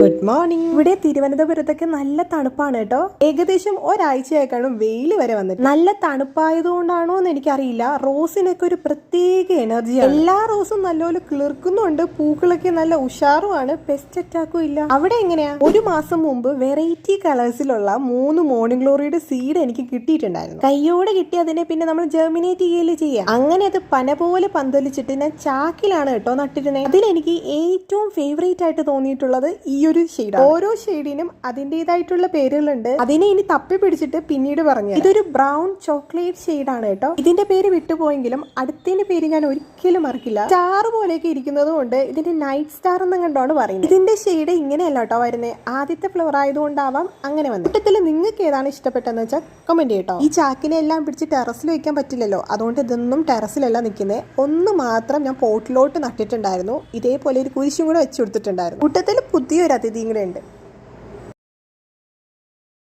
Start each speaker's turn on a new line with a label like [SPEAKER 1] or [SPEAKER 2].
[SPEAKER 1] Good morning ഇവിടെ തിരുവനന്തപുരത്തൊക്കെ നല്ല തണുപ്പാണ് കേട്ടോ. ഏകദേശം ഒരാഴ്ചയായിക്കാണും വെയിൽ വരെ വന്നിട്ട്. നല്ല തണുപ്പായതുകൊണ്ടാണോ എന്ന് എനിക്കറിയില്ല. റോസിനൊക്കെ ഒരു പ്രത്യേക എനർജി എല്ലാ റോസും നല്ലപോലെ കിളിർക്കുന്നുണ്ട്. പൂക്കളൊക്കെ നല്ല ഉഷാറുമാണ്. പെസ്റ്റ് അറ്റാക്കും ഇല്ല. അവിടെ എങ്ങനെയാ? ഒരു മാസം മുമ്പ് വെറൈറ്റി കളേഴ്സിലുള്ള മൂന്ന് മോർണിംഗ് ഗ്ലോറിയുടെ സീഡ് എനിക്ക് കിട്ടിയിട്ടുണ്ടായിരുന്നു. കയ്യോടെ കിട്ടി അതിനെ പിന്നെ നമ്മൾ ജെർമിനേറ്റ് ചെയ്യൽ ചെയ്യാം. അങ്ങനെ അത് പന പോലെ പന്തലിച്ചിട്ട് ഞാൻ ചാക്കിലാണ് കേട്ടോ നട്ടിരുന്നത് അതിലെനിക്ക് ഏറ്റവും ഫേവറേറ്റ് ആയിട്ട് തോന്നിയിട്ടുള്ളത് ഈ ഒരു ഷെയ്ഡ് ഓരോ ഷെയ്ഡിനും അതിന്റെതായിട്ടുള്ള പേരുകളുണ്ട്. അതിനെ ഇനി തപ്പി പിടിച്ചിട്ട് പിന്നീട് പറഞ്ഞു ഇതൊരു ബ്രൗൺ ചോക്ലേറ്റ് ഷെയ്ഡാണ് കേട്ടോ. ഇതിന്റെ പേര് വിട്ടുപോയെങ്കിലും അടുത്തതിന്റെ പേര് ഞാൻ ഒരിക്കലും മറക്കില്ല. സ്റ്റാർ പോലെയൊക്കെ ഇരിക്കുന്നത് കൊണ്ട് ഇതിന്റെ നൈറ്റ് സ്റ്റാർ എന്നും കണ്ടാണ് പറയുന്നത്. ഇതിന്റെ ഷെയ്ഡ് ഇങ്ങനെയല്ല കേട്ടോ വരുന്നത് ആദ്യത്തെ ഫ്ലവർ ആയതുകൊണ്ടാവാം അങ്ങനെ വന്നു. കൂട്ടത്തിൽ നിങ്ങൾക്ക് ഏതാണ് ഇഷ്ടപ്പെട്ടതെന്ന് വെച്ചാൽ കമന്റ് ചെയ്യട്ടോ. ഈ ചാക്കിനെ എല്ലാം പിടിച്ച് ടെറസിൽ വെക്കാൻ പറ്റില്ലല്ലോ. അതുകൊണ്ട് ഇതൊന്നും ടെറസിലല്ല നിൽക്കുന്നത് ഒന്ന് മാത്രം ഞാൻ പോട്ടിലോട്ട് നട്ടിട്ടുണ്ടായിരുന്നു. ഇതേപോലെ ഒരു കുരിശും കൂടെ വെച്ചു കൊടുത്തിട്ടുണ്ടായിരുന്നു. കൂട്ടത്തിൽ പുതിയൊരു അതിഥിയും കൂടെ ഉണ്ട്.